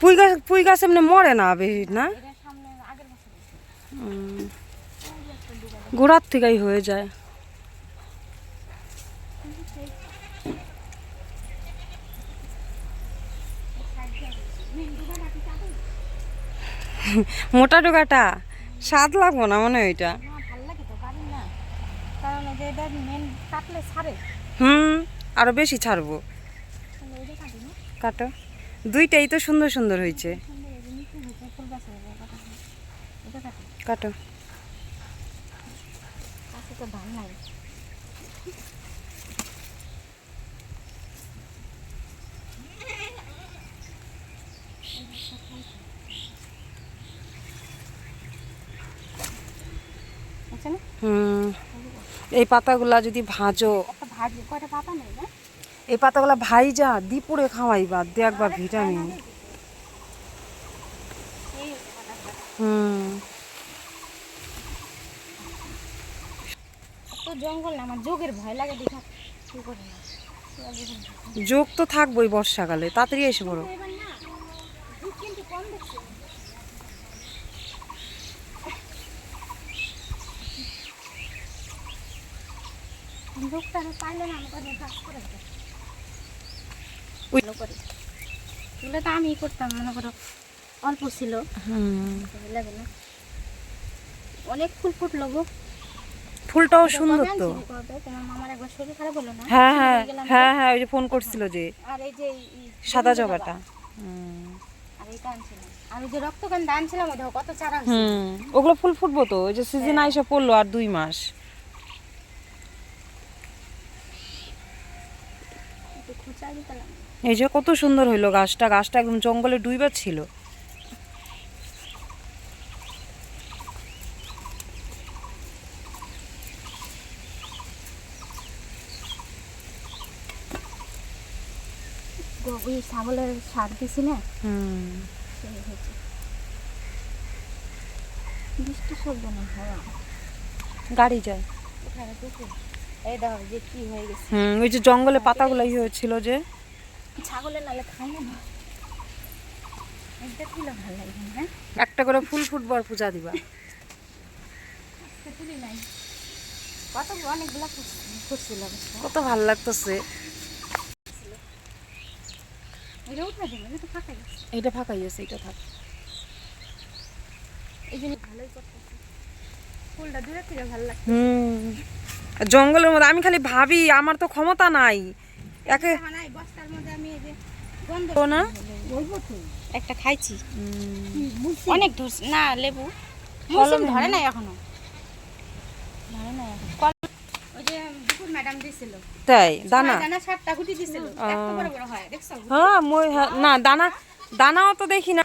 পুঁই গাছ পুঁই গাছ এমনি মরে না বেশি না? গোড়ার থেকেই হয়ে যায়। মোটা ডোকাটা স্বাদ লাগবো না মনে ওইটা হুম আরও বেশি ছাড়বো। কাটো। দুইটাই তো সুন্দর সুন্দর হয়েছে। হয়ে কাটা। আচ্ছা হুম। এই পাতাগুলা যদি ভাজো। ভাজি। কয়টা পাতা নেই না এই পাতাগুলা ভাইজা দিপুরে খাওয়াইবা দেখবা ভিটামিন হুম। তো জঙ্গল না আমার যোগের ভয় লাগে দেখা যোগ তো থাকবোই বর্ষাকালে তাড়াতাড়ি এসে পড়ো। লোকটা পাইলে না কাজ করে ভালো করে। এগুলো তো আমি করতাম মনে করো অল্প ছিল। লাগে না। অনেক ফুল ফুটলো গো। ফুলটাও সুন্দর তো। হ্যাঁ হ্যাঁ হ্যাঁ হ্যাঁ ওই যে ফোন করছিল যে আর এই যে এই- এই সাদা জবা, জবাটা। ওগুলো ফুল ফুটবো তো? ওই যে সিজন আইসে পড়ল আর দুই মাস। এই যে কত সুন্দর হইল গাছটা। গাছটা একদম জঙ্গলে ডুইবার ছিল। ওই ছাগলের সার দিছি না? হুম। বৃষ্টি সরবে গাড়ি যায়। এই দেখো যে কি হয়ে গেছে। হুম ওই যে জঙ্গলে পাতাগুলো হয়েছিল যে। ছাগলের নালে খাই না। হ্যাঁ? একটা করে ফুল ফুটবার পূজা দিবা। কত ভালো লাগতেছে। এটা ফাঁকাই আছে। এটা থাক। এই জন্য ভালোই ফুলটা দূরে থেকে ভালো জঙ্গলের মধ্যে আমি খালি ভাবি আমার তো ক্ষমতা নাই। একে না? একটা খাইছি। অনেক ধরছে না লেবু। মৌসুম ধরে নাই এখনও। ধরে নাই ওই যে দুপুর ম্যাডাম দিছিল। তাই দানা? দানা সাতটা গুটি দিছিল। এত বড় বড় হয় দেখছ? হ্যাঁ মই হ্যাঁ, না দানা দানাও তো দেখি না।